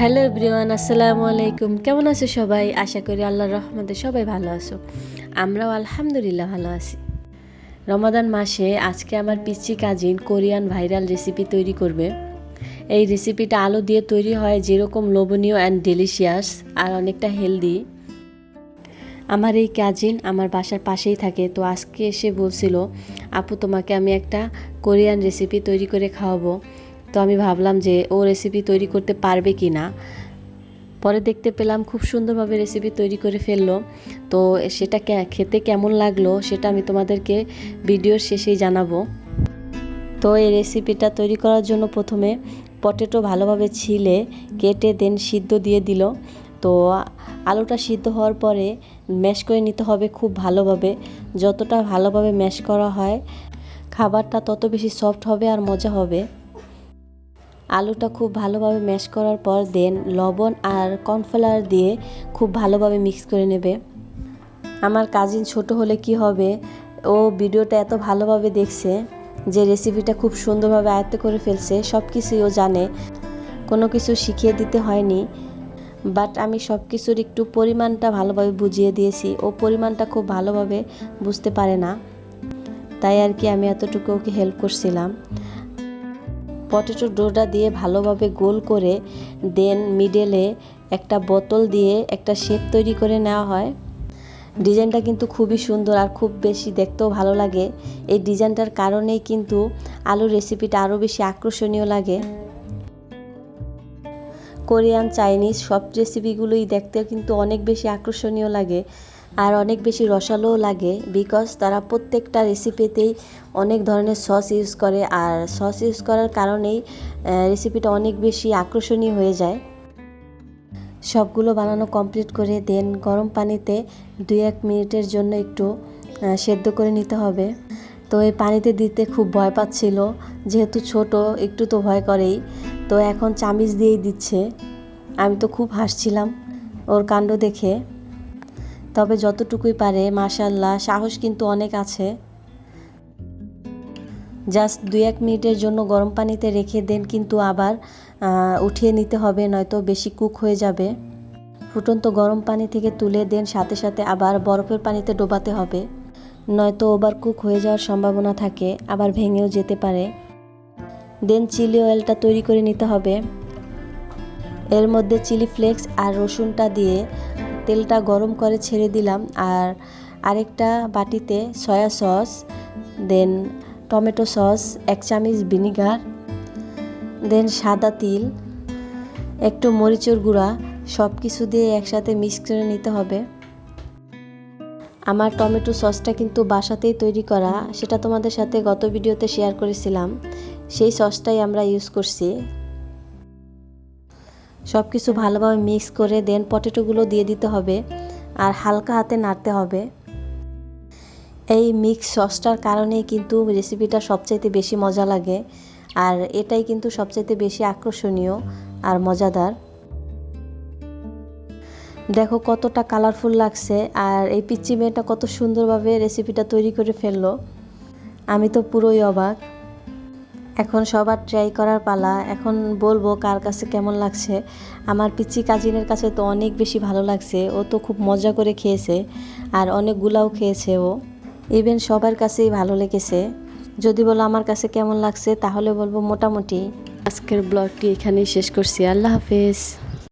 Hello everyone, আসসালামু আলাইকুম। কেমন আছো সবাই? আশা করি আল্লাহর রহমতে সবাই ভালো আছো। আমরাও আলহামদুলিল্লাহ ভালো আছি। রমাদান মাসে আজকে আমার পিচ্ছি কাজিন কোরিয়ান ভাইরাল রেসিপি তৈরি করবে। এই রেসিপিটা আলু দিয়ে তৈরি হয় যেরকম লোভনীয় অ্যান্ড ডেলিশিয়াস আর অনেকটা হেলদি আমার এই কাজিন আমার বাসার পাশেই থাকে, তো আজকে এসে বলছিল, আপু, তোমাকে আমি একটা কোরিয়ান রেসিপি তৈরি করে খাওয়াবো। তো আমি ভাবলাম যে ও রেসিপি তৈরি করতে পারবে কি না পরে দেখতে পেলাম খুব সুন্দরভাবে রেসিপি তৈরি করে ফেলল। তো সেটা খেতে কেমন লাগল সেটা আমি তোমাদেরকে ভিডিওর শেষেই জানাব। তো এই রেসিপিটা তৈরি করার জন্য প্রথমে পটেটো ভালোভাবে ছিলে, কেটে দেন সিদ্ধ দিয়ে দিল। তো আলুটা সিদ্ধ হওয়ার পরে ম্যাশ করে নিতে হবে খুব ভালোভাবে। যতটা ভালোভাবে ম্যাশ করা হয়, খাবারটা তত বেশি সফট হবে আর মজা হবে। আলুটা খুব ভালোভাবে ম্যাশ করার পর দেন লবণ আর কর্নফ্লাওয়ার দিয়ে খুব ভালোভাবে মিক্স করে নেবে। আমার কাজিন ছোট হলে কি হবে? ও ভিডিওটা এত ভালোভাবে দেখছে যে রেসিপিটা খুব সুন্দরভাবে আয়ত্ত করে ফেলছে সব কিছুই ও জানে। কোনো কিছু শিখিয়ে দিতে হয়নি, বাট আমি সব কিছুর একটু পরিমাণটা ভালোভাবে বুঝিয়ে দিয়েছি। ও পরিমাণটা খুব ভালোভাবে বুঝতে পারে না, তাই আর কি আমি এতটুকু ওকে হেল্প করছিলাম। পটেটো ডোটা দিয়ে ভালোভাবে গোল করে দেন মিডেলে একটা বোতল দিয়ে একটা শেপ তৈরি করে নেওয়া হয়। ডিজাইনটা কিন্তু খুবই সুন্দর আর খুব বেশি দেখতেও ভালো লাগে। এই ডিজাইনটার কারণেই কিন্তু আলুর রেসিপিটা আরও বেশি আকর্ষণীয় লাগে। কোরিয়ান, চাইনিজ সব রেসিপিগুলোই দেখতে কিন্তু অনেক বেশি আকর্ষণীয় লাগে। আর অনেক বেশি রসালোও লাগে বিকজ তারা প্রত্যেকটা রেসিপিতেই অনেক ধরনের সস ইউজ করে আর সস ইউজ করার কারণেই রেসিপিটা অনেক বেশি আকর্ষণীয় হয়ে যায়। সবগুলো বানানো কমপ্লিট করে দেন গরম পানিতে দুই এক মিনিটের জন্য একটু সেদ্ধ করে নিতে হবে। তো এই পানিতে দিতে খুব ভয় পাচ্ছিল, যেহেতু ছোট, একটু তো ভয় করেই। তো এখন চামিচ দিয়েই দিচ্ছে। আমি তো খুব হাসছিলাম ওর কাণ্ড দেখে। তবে যতটুকুই পারে মাশাল্লাহ সাহস কিন্তু অনেক আছে। জাস্ট দুই এক মিনিটের জন্য গরম পানিতে রেখে দেন কিন্তু আবার উঠিয়ে নিতে হবে, নয়তো বেশি কুক হয়ে যাবে। ফুটন্ত গরম পানি থেকে তুলে দেন, সাথে সাথে আবার বরফের পানিতে ডোবাতে হবে। নয়তো ওভার কুক হয়ে যাওয়ার সম্ভাবনা থাকে, আবার ভেঙেও যেতে পারে। দেন চিলি অয়েলটা তৈরি করে নিতে হবে। এর মধ্যে চিলি ফ্লেক্স আর রসুনটা দিয়ে তেলটা গরম করে ছেড়ে দিলাম আর আরেকটা বাটিতে সয়া সস দেন টমেটো সস, এক চামচ ভিনিগার দেন সাদা তিল, একটু মরিচের গুঁড়া সব কিছু দিয়ে একসাথে মিক্স করে নিতে হবে। আমার টমেটো সসটা কিন্তু বাসাতেই তৈরি করা, সেটা তোমাদের সাথে গত ভিডিওতে শেয়ার করেছিলাম। সেই সসটাই আমরা ইউজ করছি। সব কিছু ভালোভাবে মিক্স করে দেন, পটেটোগুলো দিয়ে দিতে হবে আর হালকা হাতে নাড়তে হবে। এই মিক্স সসটার কারণেই কিন্তু রেসিপিটা সবচাইতে বেশি মজা লাগে আর এটাই কিন্তু সবচাইতে বেশি আকর্ষণীয় আর মজাদার। দেখো কতটা কালারফুল লাগছে আর এই পিচ্চি মেয়েটা কত সুন্দরভাবে রেসিপিটা তৈরি করে ফেলল। আমি তো পুরোই অবাক। এখন সবার ট্রাই করার পালা। এখন বলব কার কাছে কেমন লাগছে। আমার পিচি কাজিনের কাছে তো অনেক বেশি ভালো লাগছে। ও তো খুব মজা করে খেয়েছে আর অনেকগুলাও খেয়েছে ও। ইভেন সবার কাছেই ভালো লেগেছে। যদি বলো আমার কাছে কেমন লাগছে, তাহলে বলব মোটামুটি। আজকের ব্লগটি এখানেই শেষ করছি। আল্লাহ হাফেজ।